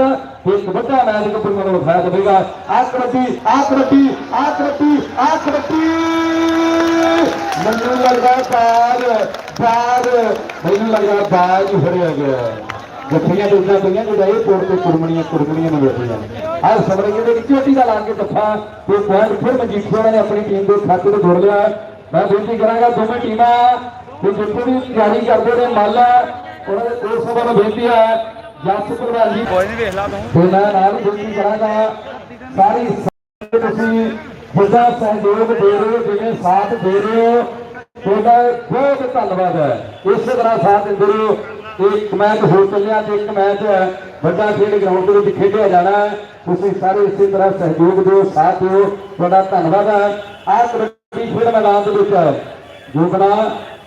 ਇੱਕ ਵੱਡਾ ਮੈਚ ਇੱਕ ਨੂੰ ਵਿਖਾਇਆ ਜਾਵੇਗਾ ਆ ਕਬੱਡੀ ਆ ਕਬੱਡੀ ਆ ਕਬੱਡੀ ਆ ਕਬੱਡੀ। ਮੈਨੂੰ ਲੱਗਦਾ ਬਾਜ ਬਾਜ। ਮੈਨੂੰ ਲੱਗਦਾ ਬਾਜ ਫੜਿਆ ਗਿਆ। ਗੱਠੀਆਂ ਦੁੱਧਾਂ ਪਈਆਂ ਜਿਹੜਾ ਇਹ ਤੋੜ ਕੇ ਕੁਰਮਣੀਆਂ ਕੁਰਮਣੀਆਂ ਨੂੰ। ਵੇਖੀਆਂ ਆਹ ਸਮਰਗੇ ਦੇ ਚੋਟੀ ਦਾ ਲਾ ਕੇ ਦੱਫਾ ਤੇ ਪੁਆਇੰਟ ਫਿਰ ਮਜੀਠੀਆ ਨੇ ਆਪਣੀ ਟੀਮ ਦੇ ਖਾਤੇ ਤੇ ਜੋੜ ਲਿਆ। ਮੈਂ ਬੇਨਤੀ ਕਰਾਂਗਾ ਦੋਵੇਂ ਟੀਮਾਂ ਤੇ ਜਿੱਥੇ ਵੀ ਤਿਆਰੀ ਕਰਦੇ ਨੇ ਮੱਲ ਉਹਨਾਂ ਦੇ ਨੂੰ ਬੇਨਤੀ ਹੈ ਜੱਸ ਪ੍ਰਧਾਨ ਜੀ। ਕੋਈ ਨਹੀਂ ਵੇਖ ਲਾ ਤੂੰ। ਤੇ ਮੈਂ ਨਾਲ ਬੇਨਤੀ ਕਰਾਂਗਾ ਸਾਰੀ ਤੁਸੀਂ ਜਿੱਦਾਂ ਸਹਿਯੋਗ ਦੇ ਰਹੇ ਹੋ ਜਿਵੇਂ ਸਾਥ ਦੇ ਰਹੇ ਹੋ ਤੁਹਾਡਾ ਬਹੁਤ ਧੰਨਵਾਦ ਹੈ। ਇਸੇ ਤਰ੍ਹਾਂ ਸਾਥ ਦਿੰਦੇ ਰਹੋ। ਇੱਕ ਮੈਚ ਹੋ ਚੱਲਿਆ ਤੇ ਇੱਕ ਮੈਚ ਵੱਡਾ ਖੇਡ ਗਰਾਊਂਡ ਦੇ ਵਿੱਚ ਖੇਡਿਆ ਜਾਣਾ। ਤੁਸੀਂ ਸਾਰੇ ਇਸੇ ਤਰ੍ਹਾਂ ਸਹਿਯੋਗ ਦਿਓ ਸਾਥ ਦਿਓ ਤੁਹਾਡਾ ਧੰਨਵਾਦ ਹੈ। ਆਹ ਕਬੱਡੀ ਖੇਡ ਮੈਦਾਨ ਦੇ ਵਿੱਚ ਜੋਗਣਾ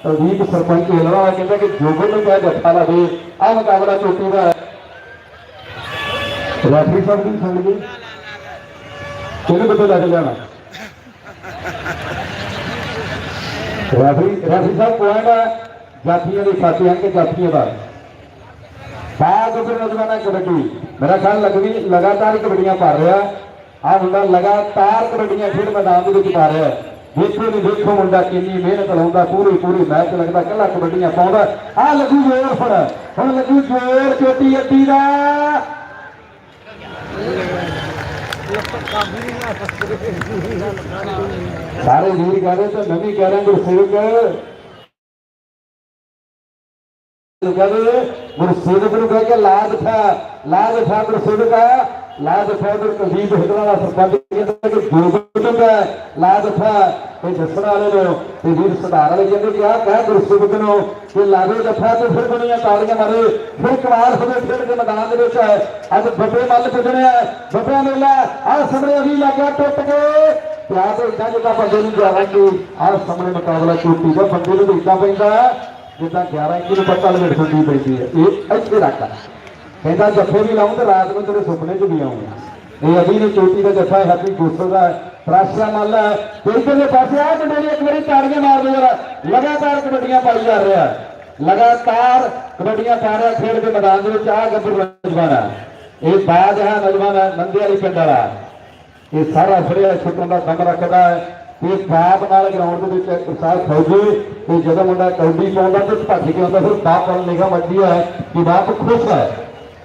ਪ੍ਰਦੀਪ ਸਰਪੰਚ ਹਿਲਵਾ ਕਹਿੰਦਾ ਕਿ ਜੋਗਨ ਨੂੰ ਕਹਿ ਜੱਫਾ ਲਵੇ ਆਹ ਮੁਕਾਬਲਾ ਚੋਟੀ ਦਾ। ਰੈਫਰੀ ਸਾਹਿਬ ਦੀ ਸੁਣ ਲਈ ਕਿਹਨੂੰ ਕਿੱਥੇ ਲੈ ਕੇ ਜਾਣਾ ਰੈਫਰੀ ਰੈਫਰੀ ਸਾਹਿਬ ਪੁਆਇੰਟ ਹੈ। ਜਾਤੀਆਂ ਦੇ ਖਾਤੇ ਹਨ ਕਿ ਜਾਤੀਆਂ ਦਾ। ਬਾਗ ਉਪਰ ਨਜ਼ਰਾਨਾ ਕਬੱਡੀ। ਮੇਰਾ ਖਿਆਲ ਲੱਗਦੀ ਲਗਾਤਾਰ ਕਬੱਡੀਆਂ ਪਾ ਰਿਹਾ। ਆ ਹੁੰਦਾ ਲਗਾਤਾਰ ਕਬੱਡੀਆਂ ਖੇਡ ਮੈਦਾਨ ਦੇ ਵਿੱਚ ਪਾ ਰਿਹਾ ਦੇਖੋ ਨਹੀਂ ਦੇਖੋ ਮੁੰਡਾ ਕਿੰਨੀ ਮਿਹਨਤ ਲਾਉਂਦਾ, ਪੂਰੀ ਪੂਰੀ ਮੈਚ ਲੱਗਦਾ, ਕੱਲਾ ਕਬੱਡੀਆਂ ਪਾਉਂਦਾ। ਆ ਲੱਗੂ ਜ਼ੋਰ ਫੜ। ਹੁਣ ਲੱਗੂ ਜ਼ੋਰ, ਚੋਟੀ ਅੱਡੀ ਦਾ। ਸਾਰੇ ਵੀਰ ਕਹਿ ਰਹੇ ਤੇ ਮੈਂ ਵੀ ਕਹਿ ਰਿਹਾ ਗੁਰਸੇਵਕ। ਕਹਿੰਦੇ ਗੁਰਸੇਵਕ ਨੂੰ ਕਹਿ ਕੇ ਲਾਜ ਥਾ ਲਾਜ ਥਾ ਗੁਰਸੇਵਕ ਆ ਲਾਜ ਥਾ ਗੁਰ ਕੁਲਦੀਪ ਹਿੰਦਰਾ ਦਾ ਸਰਪੰਚ ਕਹਿੰਦਾ ਕਿ ਜੋਗਤ ਹੈ ਲਾਜ ਇਹ ਜਸੜਾ ਵਾਲੇ ਨੂੰ, ਤੇ ਵੀਰ ਸੁਧਾਰ ਵਾਲੇ ਕਹਿੰਦੇ ਕਿ ਆ ਕਹਿ ਗੁਰਸੇਵਕ ਨੂੰ ਕਿ ਲਾਗੇ ਦਫਾ ਤੇ ਫਿਰ ਦੁਨੀਆ ਤਾੜੀਆਂ ਮਾਰੇ, ਫਿਰ ਕਮਾਲ ਹੋਵੇ ਖੇਡ ਦੇ ਮੈਦਾਨ ਦੇ ਵਿੱਚ ਅੱਜ ਬੱਬੇ ਮੱਲ ਪੁੱਜਣੇ ਬੱਬਿਆਂ ਮੇਲਾ ਆ ਸਾਹਮਣੇ ਵੀ ਲੱਗਿਆ ਟੁੱਟ ਕੇ। ਪਿਆ ਤੇ ਇਦਾਂ ਜਿੱਦਾਂ ਬੰਦੇ ਨੂੰ ਜਾਵਾਂਗੇ ਆਹ ਸਾਹਮਣੇ ਮੁਕਾਬਲਾ ਚੋਟੀ ਦਾ, ਬੰਦੇ ਨੂੰ ਇਦਾਂ ਪੈਂਦਾ ਜਿੱਦਾਂ 11 ਇੰਚ ਨੂੰ ਪੱਤਾ ਲਵੇਟ ਹੁੰਦੀ ਪੈਂਦੀ ਹੈ। ਇਹ ਇੱਥੇ ਰੱਖ ਕਹਿੰਦਾ ਜੱਫੇ ਵੀ ਲਾਉਂ ਤੇ ਰਾਤ ਨੂੰ ਤੇਰੇ ਸੁਪਨੇ 'ਚ ਵੀ ਆਉਂਗਾ ਇਹ ਅਭੀ ਨੇ ਚੋਟੀ ਦਾ ਜੱਫਾ ਹੈ ਹੈਪੀ ਗੋਸਲ ਦਾ ਪ੍ਰਾਸ਼ਾ ਮੱਲ ਹੈ। ਇਧਰਲੇ ਪਾਸੇ ਆ ਮੁੰਡੇ ਇੱਕ ਵਾਰੀ ਤਾੜੀਆਂ ਮਾਰ ਦੇ ਜਰਾ। ਲਗਾਤਾਰ ਕਬੱਡੀਆਂ ਪਾਈ ਜਾ ਰਿਹਾ ਲਗਾਤਾਰ ਕਬੱਡੀਆਂ ਪਾ ਰਿਹਾ ਖੇਡ ਦੇ ਮੈਦਾਨ ਦੇ ਵਿੱਚ। ਆ ਗੱਭਰੂ ਨੌਜਵਾਨ ਹੈ। ਇਹ ਬਾਜ ਹੈ ਨੌਜਵਾਨ ਨੰਦੇ ਵਾਲੀ ਪਿੰਡ ਵਾਲਾ। ਇਹ ਸਾਰਾ ਫੜਿਆ, ਛੁੱਟਣ ਦਾ ਕੰਮ ਰੱਖਦਾ ਹੈ। ਤੇ ਬਾਪ ਨਾਲ ਗਰਾਊਂਡ ਦੇ ਵਿੱਚ ਉਸਾਰ ਫੌਜੀ। ਤੇ ਜਦੋਂ ਮੁੰਡਾ ਕੌਡੀ ਪਾਉਂਦਾ ਤੇ ਭੱਜ ਕੇ ਆਉਂਦਾ, ਫਿਰ ਬਾਪ ਵੱਲ ਨਿਗਾਹ ਵੱਜਦੀ ਹੈ ਕਿ ਬਾਪ ਖੁਸ਼ ਹੈ।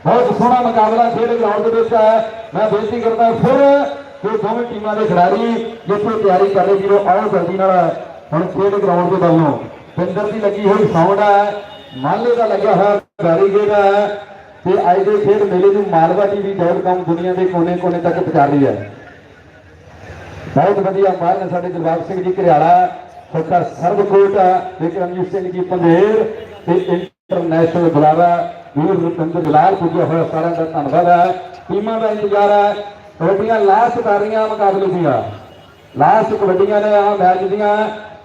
ਬਹੁਤ ਸੋਹਣਾ ਮੁਕਾਬਲਾ ਖੇਡ ਗਰਾਊਂਡ ਦੇ ਵਿੱਚ ਹੈ। ਮੈਂ ਬੇਨਤੀ ਕਰਦਾ, ਫਿਰ ਕਿ ਦੋਵੇਂ ਟੀਮਾਂ ਦੇ ਖਿਡਾਰੀ ਜਿੱਥੇ ਤਿਆਰੀ ਕਰ ਰਹੇ ਜੀਰੋ ਆਓ ਜਲਦੀ ਨਾਲ ਹੁਣ ਖੇਡ ਗਰਾਊਂਡ ਦੇ ਵੱਲੋਂ ਪਿੰਦਰ ਦੀ ਲੱਗੀ ਹੋਈ ਸਾਊਂਡ ਹੈ, ਮਾਲੇ ਦਾ ਲੱਗਿਆ ਹੋਇਆ ਬੈਰੀਗੇਡ ਹੈ ਤੇ ਅੱਜ ਦੇ ਖੇਡ ਮੇਲੇ ਨੂੰ ਮਾਲਵਾ ਟੀਵੀ ਡਾਟ ਦੁਨੀਆ ਦੇ ਕੋਨੇ-ਕੋਨੇ ਤੱਕ ਪਹੁੰਚਾ ਰਹੀ ਹੈ। ਬਹੁਤ ਵਧੀਆ ਮਾਰ ਸਾਡੇ ਦਿਲਬਾਗ ਸਿੰਘ ਜੀ ਘਰਿਆਲਾ ਸਰਦਾਰ ਸਰਬਕੋਟ ਵਿਕਰਮਜੀਤ ਸਿੰਘ ਜੀ ਪੰਧੇਰ ਤੇ ਇੰਟਰਨੈਸ਼ਨਲ ਬੁਲਾਰਾ ਵੀਰ ਰਤਿੰਦਰ ਜਲਾਲ ਪੁੱਜਿਆ ਹੋਇਆ, ਸਾਰਿਆਂ ਦਾ ਧੰਨਵਾਦ ਹੈ। ਟੀਮਾਂ ਦਾ ਇੰਤਜ਼ਾਰ ਹੈ ਕਬੱਡੀਆਂ ਲਾਸਟ ਕਰ ਰਹੀਆਂ ਮੁਕਾਬਲੇ ਦੀਆਂ ਲਾਸਟ ਕਬੱਡੀਆਂ ਨੇ ਆ ਮੈਚ ਦੀਆਂ।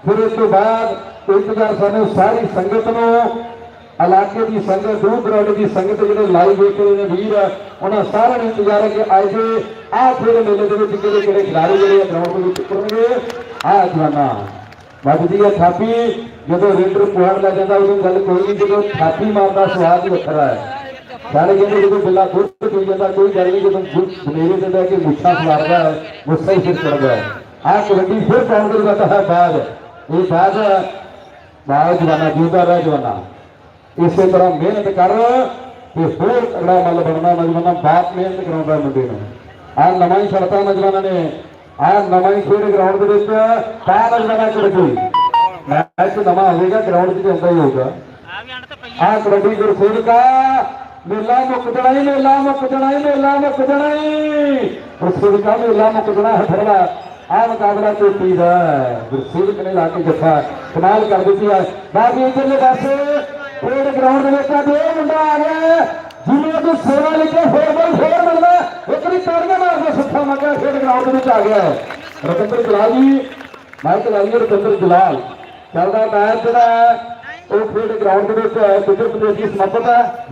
ਫਿਰ ਉਸ ਤੋਂ ਬਾਅਦ ਇੰਤਜ਼ਾਰ ਸਾਨੂੰ ਸਾਰੀ ਸੰਗਤ ਨੂੰ, ਇਲਾਕੇ ਦੀ ਸੰਗਤ, ਦੂਰ ਦਰਾਡੇ ਦੀ ਸੰਗਤ ਜਿਹੜੇ ਲਾਈਵ ਵੇਖ ਰਹੇ ਨੇ ਵੀਰ, ਉਹਨਾਂ ਸਾਰਿਆਂ ਨੂੰ ਇੰਤਜ਼ਾਰ ਹੈ ਕਿ ਅੱਜ ਆਹ ਖੇਡ ਮੇਲੇ ਦੇ ਵਿੱਚ ਕਿਹੜੇ ਕਿਹੜੇ ਖਿਡਾਰੀ ਜਿਹੜੇ ਗਰਾਊਂਡ ਦੇ ਵਿੱਚ ਉਤਰਨਗੇ। ਆਹ ਜਵਾਨਾ, ਵੱਜਦੀ ਹੈ ਥਾਪੀ। ਜਦੋਂ ਰੇਡਰ ਪੁਆੜ ਲੱਗ ਜਾਂਦਾ, ਉਦੋਂ ਗੱਲ ਕੋਈ ਨਹੀਂ, ਜਦੋਂ ਥਾਪੀ ਮਾਰਦਾ ਸਵਾਦ ਵੱਖਰਾ ਹੈ। ਸਾਰੇ ਕਹਿੰਦੇ ਜਦੋਂ ਬਿੱਲਾ ਦੁੱਧ ਪੀ ਜਾਂਦਾ ਕੋਈ ਗੱਲ ਨਹੀਂ ਜਦੋਂ ਤੇ ਬਹਿ ਕੇ ਮੁੱਛਾਂ ਸਵਾਰਦਾ ਹੈ ਗੁੱਸਾ ਹੀ ਫਿਰ ਚੜਦਾ ਹੈ ਆਹ ਕਬੱਡੀ ਫਿਰ ਕਾਊਂਟਰ ਕਰਦਾ ਹੈ ਬਾਅਦ ਇਹ ਬਾਅਦ ਬਾਅਦ ਜਵਾਨਾ ਜਿਉਂਦਾ ਰਹਿ ਜਵਾਨਾ। ਇਸੇ ਤਰ੍ਹਾਂ ਮਿਹਨਤ ਕਰ ਤੇ ਹੋਰ ਤਗੜਾ ਮੱਲ ਬਣਨਾ ਨੌਜਵਾਨਾਂ ਬਾਪ ਮਿਹਨਤ ਕਰਾਉਂਦਾ ਮੁੰਡੇ ਨੂੰ। ਆ ਨਵਾਂ ਹੀ ਛੜਤਾ ਨੌਜਵਾਨਾਂ ਨੇ। ਆ ਨਵਾਂ ਹੀ ਖੇਡ ਗਰਾਊਂਡ ਦੇ ਵਿੱਚ ਪਾ ਨੌਜਵਾਨਾਂ ਕਬੱਡੀ ਮੈਚ ਨਵਾਂ ਹੋਵੇਗਾ ਗਰਾਊਂਡ 'ਚ ਹੁੰਦਾ ਹੀ ਹੋਊਗਾ। ਆ ਕਬੱਡੀ ਗੁਰਸੇਵ ਕਾ ਮੇਲਾ ਮੁੱਕ ਜਣਾ ਹੀ ਮੇਲਾ ਮੁੱਕ ਜਣਾ ਹੀ ਮੇਲਾ ਮੁੱਕ ਜਣਾ ਹੀ ਗੁਰਸੇਵ ਕਾ ਮੇਲਾ ਮੁੱਕ ਜਣਾ ਹਥੜਾ ਆ ਮੁਕਾਬਲਾ ਚੋਟੀ ਦਾ ਹੈ। ਗੁਰਸੇਵਕ ਨੇ ਲਾ ਕੇ ਜੱਫਾ ਕਮਾਲ ਕਰ ਦਿੱਤੀ ਹੈ। ਬਾਕੀ ਇਧਰਲੇ ਪਾਸੇ ਖੇਡ ਗਰਾਊਂਡ ਦੇ ਵਿੱਚ ਅੱਜ ਇਹ ਮੁੰਡਾ ਆ ਗਿਆ ਹੈ, ਜਿਹਨੂੰ ਤੂੰ ਸੇਵਾ ਲੈ ਕੇ ਹੋਰ ਬਲ ਹੋਰ ਮਿਲਦਾ ਇੱਕ ਵੀ ਤਾੜੀਆਂ ਮਾਰਦਾ ਸੁੱਖਾ ਮੱਗਾ ਖੇਡ ਗਰਾਊਂਡ ਦੇ ਵਿੱਚ ਆ ਗਿਆ ਹੈ। ਰਤਿੰਦਰ ਜਲਾਲ ਜੀ ਮਾਈਕ ਲਾਈਏ ਰਤਿੰਦਰ ਜਲਾਲ। ਚੱਲਦਾ ਮੈਚ ਜਿਹੜਾ ਹੈ, ਉਹ ਖੇਡ ਗਰਾਊਂਡ ਦੇ ਵਿੱਚ ਹੈ। ਗੁਜਰ ਪ੍ਰਦੇਸ਼ ਦੀ ਸਮਾਪਤ ਹੈ।